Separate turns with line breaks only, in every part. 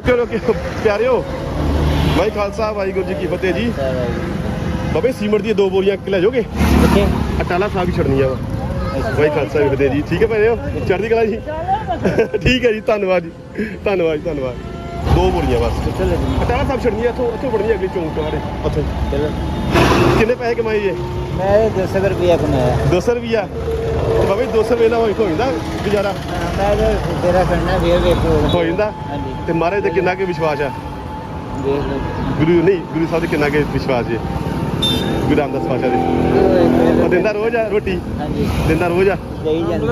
ਰੁਕਿਓ ਰੁਕਿਓ। ਪਿਆਰਿਓ ਵਾਹਿ ਖਾਲਸਾ ਵਾਹਿਗੁਰੂ ਜੀ ਕੀ ਫਤਿਹ ਜੀ। ਬਾਬੇ ਸੀਮਟ ਦੀਆਂ ਦੋ ਬੋਰੀਆਂ ਲੈ ਜਾਓਗੇ? ਅਟਾਲਾ ਸਾਹਿਬ ਹੀ ਛੜਨੀਆਂ ਵਾ। ਵਾਹਿ ਖਾਲਸਾ ਵੀ ਫਤਿਹ ਜੀ। ਠੀਕ ਹੈ ਭਾਈਓ ਚੜ੍ਹਦੀ ਕਲਾ ਜੀ? ਠੀਕ ਹੈ ਜੀ ਧੰਨਵਾਦ ਜੀ। ਧੰਨਵਾਦ ਜੀ ਧੰਨਵਾਦ। ਦੋ ਬੋਰੀਆਂ ਬਸ। ਅਟਾਲਾ ਸਾਹਿਬ ਛੜਨੀਆਂ ਇੱਥੋਂ ਇੱਥੋਂ ਬੜਨੀ ਅਗਲੀ ਚੌਂਕ ਤੋਂ ਆੜੇ ਉੱਥੋਂ ਕਿੰਨੇ ਪੈਸੇ ਕਮਾਏ ਜੇ
ਮੈਂ 200 ਰੁਪਇਆ ਕਮਾਇਆ।
200 ਰੁਪਿਆ ਬਾਬੇ 200 ਰੁਪਏ ਨਾਲ ਹੋ ਜਾਂਦਾ ਗੁਜ਼ਾਰਾ?
ਮੈਂ ਤਾਂ ਤੇਰਾ ਕਰਨਾ ਫੇਰ ਵੇਖੋ।
ਹੋ ਜਾਂਦਾ
ਹਾਂਜੀ।
ਤੇ ਮਹਾਰਾਜ ਤੇ ਕਿੰਨਾ ਕੁ ਵਿਸ਼ਵਾਸ ਆ?
ਲਓ।
ਗੁਰੂ ਨਹੀਂ ਗੁਰੂ ਸਾਹਿਬ ਤੇ ਕਿੰਨਾ ਕੁ ਵਿਸ਼ਵਾਸ ਹੈ ਗੁਰੂ ਰਾਮਦਾਸ ਪਾਸ਼ਾ ਦੇ। ਉਹ ਦਿੰਦਾ ਰੋਜ਼ ਆ ਰੋਟੀ?
ਹਾਂਜੀ।
ਦਿੰਦਾ ਰੋਜ਼ ਆ?
ਦੇਈ ਜਾਂਦੇ।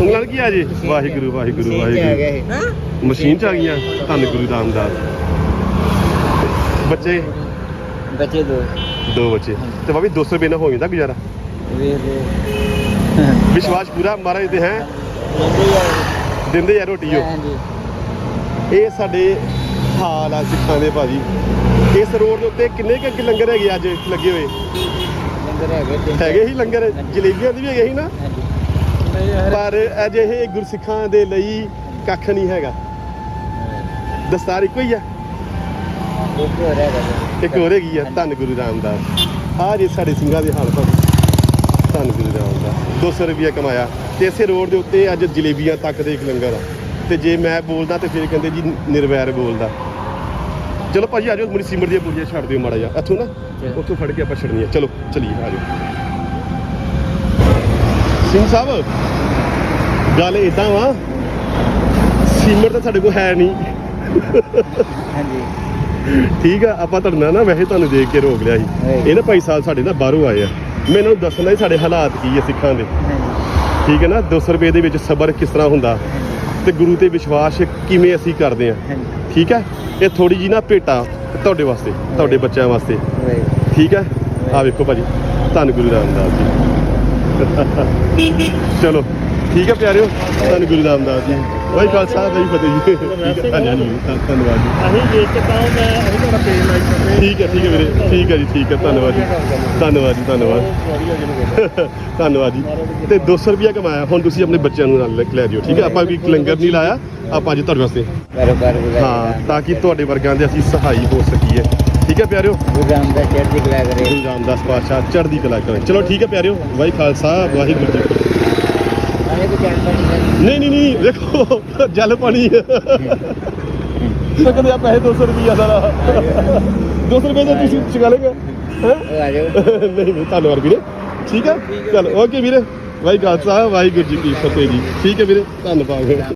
ਉਂਗਲਾਂ ਕੀ ਆ? ਜੀ? ਵਾਹਿਗੁਰੂ ਵਾਹਿਗੁਰੂ
ਮਸ਼ੀਨ 'ਚ ਆ ਗਿਆ
ਵਾਹਿਗੁਰੂ। ਮਸ਼ੀਨ ਚ ਆ ਗਈਆਂ। ਧੰਨ ਗੁਰੂ ਰਾਮਦਾਸ। ਬੱਚੇ?
ਬੱਚੇ ਦੋ।
ਦੋ ਬੱਚੇ। ਤੇ ਬਾਬੀ 200 ਰੁਪਏ ਨਾਲ ਹੋ ਜਾਂਦਾ ਗੁਜ਼ਾਰਾ?
ਵੇਖ ਲਓ।
ਵਿਸ਼ਵਾਸ ਪੂਰਾ ਮਹਾਰਾਜ ਦੇ ਹੈ। ਦਿੰਦੇ ਆ ਰੋਟੀ ਉਹ
ਹਾਂਜੀ।
ਇਹ ਸਾਡੇ ਹਾਲ ਆ ਸਿੱਖਾਂ ਦੇ ਭਾਜੀ। ਇਸ ਰੋਡ ਦੇ ਉੱਤੇ ਕਿੰਨੇ ਕੁ ਲੰਗਰ ਹੈਗੇ ਅੱਜ ਲੱਗੇ ਹੋਏ?
ਲੰਗਰ ਹੈਗੇ
ਹੈਗੇ ਹੀ ਲੰਗਰ? ਜਲੇਬੀਆਂ ਦੀ ਵੀ ਹੈਗੇ ਸੀ ਨਾ? ਪਰ ਅਜਿਹੇ ਗੁਰਸਿੱਖਾਂ ਦੇ ਲਈ ਕੱਖ ਨਹੀਂ ਹੈਗਾ। ਦਸਤਾਰ ਇੱਕੋ ਹੀ ਆ?
ਇੱਕ ਹੋਰ ਹੈਗਾ।
ਇੱਕ ਹੋਰ ਹੈਗੀ ਆ। ਧੰਨ ਗੁਰੂ ਰਾਮਦਾਸ। ਆ ਜੇ ਸਾਡੇ ਸਿੰਘਾਂ ਦੇ ਹਾਲ ਭਾਜੀ। ਧੰਨ ਗੁਰੂ ਰਾਮਦਾਸ 200 ਰੁਪਇਆ ਕਮਾਇਆ। ਤੇ ਇਸੇ ਰੋਡ ਦੇ ਉੱਤੇ ਅੱਜ ਜਲੇਬੀਆਂ ਤੱਕ ਦੇ ਇੱਕ ਲੰਗਰ ਆ। ਤੇ ਜੇ ਮੈਂ ਬੋਲਦਾ ਤੇ ਫਿਰ ਕਹਿੰਦੇ ਜੀ ਨਿਰਵੈਰ ਬੋਲਦਾ। ਚਲੋ ਭਾਜੀ ਆਜੋ ਮੇਰੀ ਸਿਮਰ ਦੀਆਂ ਪੂਜੀਆਂ ਛੱਡ ਦਿਓ ਮਾੜਾ ਜਿਹਾ। ਇੱਥੋਂ ਨਾ ਉੱਥੋਂ ਫੜ ਕੇ ਆਪਾਂ ਛੱਡਣੀਆਂ। ਚਲੋ ਚਲੀਏ ਆਜੋ ਸਿੰਘ ਸਾਹਿਬ ਗੱਲ ਇਦਾਂ ਵਾ ਸੀਮਰ ਤਾਂ ਸਾਡੇ ਕੋਲ ਹੈ ਨਹੀਂ।
ਹਾਂਜੀ।
ਠੀਕ ਆ ਆਪਾਂ ਤੁਹਾਡੇ ਨਾਲ ਨਾ ਵੈਸੇ ਤੁਹਾਨੂੰ ਦੇਖ ਕੇ ਰੋਕ ਲਿਆ ਸੀ। ਇਹ ਨਾ ਭਾਈ ਸਾਹਿਬ ਸਾਡੇ ਨਾ ਬਾਹਰੋਂ ਆਏ ਆ। ਮੈਂ ਇਹਨਾਂ ਨੂੰ ਦੱਸਣਾ ਸੀ ਸਾਡੇ ਹਾਲਾਤ ਕੀ ਆ ਸਿੱਖਾਂ ਦੇ। ਠੀਕ ਹੈ ਨਾ 200 ਰੁਪਏ ਦੇ ਵਿੱਚ ਸਬਰ ਕਿਸ ਤਰ੍ਹਾਂ ਹੁੰਦਾ? ਤੇ ਗੁਰੂ ਤੇ ਵਿਸ਼ਵਾਸ ਕਿਵੇਂ ਅਸੀਂ ਕਰਦੇ ਆ? ਠੀਕ ਹੈ ਇਹ ਥੋੜੀ ਜੀ ਨਾ ਭੇਟਾ ਤੁਹਾਡੇ ਵਾਸਤੇ ਤੁਹਾਡੇ ਬੱਚਿਆਂ ਵਾਸਤੇ। ਠੀਕ ਹੈ ਆ ਵੇਖੋ ਭਾਜੀ ਧੰਨ ਗੁਰੂ ਰਾਮਦਾਸ ਜੀ। ਚਲੋ ਠੀਕ ਹੈ ਪਿਆਰਿਓ ਧੰਨ ਗੁਰੂ ਰਾਮਦਾਸ ਜੀ। ਵਾਹਿ ਖਾਲਸਾ ਵਾਹਿ ਫਤਿਹ ਜੀ ਹਾਂਜੀ ਹਾਂਜੀ ਧੰਨ- ਧੰਨਵਾਦ ਜੀ।
ਅਸੀਂ ਦੇਖ ਕੇ ਪਾਉ ਮੈਂ ਅਸੀਂ ਤੁਹਾਡਾ ਪੇਜ ਲਾਈਕ ਕਰਦੇ
ਠੀਕ ਹੈ ਠੀਕ ਹੈ ਵੀਰੇ। ਠੀਕ ਹੈ ਜੀ ਠੀਕ ਹੈ। ਧੰਨਵਾਦ ਜੀ। ਧੰਨਵਾਦ ਜੀ ਧੰਨਵਾਦ। ਧੰਨਵਾਦ ਜੀ। ਤੇ 200 ਰੁਪਿਆ ਕਮਾਇਆ। ਹੁਣ ਤੁਸੀਂ ਆਪਣੇ ਬੱਚਿਆਂ ਨੂੰ ਨਾਲ ਲੈ- ਜਿਓ ਠੀਕ ਹੈ? ਆਪਾਂ ਕੋਈ ਲੰਗਰ ਨਹੀਂ ਲਾਇਆ। ਆਪਾਂ ਅੱਜ ਤੁਹਾਡੇ ਵਾਸਤੇ। ਹਾਂ ਤਾਂ ਕਿ ਤੁਹਾਡੇ ਵਰਗਾਂ ਦੇ ਅਸੀਂ ਸਹਾਈ ਹੋ ਸਕੀਏ। ਠੀਕ ਹੈ ਪਿਆਰਿਓ?
ਗੁਰੂ ਰਾਮਦਾਸ ਚੜ੍ਹਦੀ ਕਲਾ ਕਰੇ।
ਗੁਰੂ ਰਾਮਦਾਸ ਪਾਤਸ਼ਾਹ ਚੜ੍ਹਦੀ ਕਲਾ ਕਰੇ। ਚਲੋ ਠੀਕ ਹੈ ਪਿਆਰਿਓ। ਵਾਹਿ ਖਾਲਸਾ ਵਾਹਿਗੁਰੂ ਜੀ
ਨਹੀਂ
ਨਹੀਂ ਵੇਖੋ ਜਲ ਪਾਣੀ। ਸਕਦੇ ਆ ਪੈਸੇ 200 ਰੁਪਿਆ ਸਾਰਾ। 200 ਰੁਪਏ ਦਾ ਤੁਸੀਂ ਚੁਕਾ ਲੇਗਾ ਨਹੀਂ ਨਹੀਂ ਧੰਨਵਾਦ ਵੀਰੇ। ਠੀਕ ਹੈ ਚਲ ਓਕੇ ਵੀਰੇ। ਵਾਹਿ ਖਾਲਸਾ ਵਾਹਿਗੁਰੂ ਜੀ ਕੀ ਫਤਿਹ ਜੀ। ਠੀਕ ਹੈ ਵੀਰੇ? ਧੰਨਵਾਦ।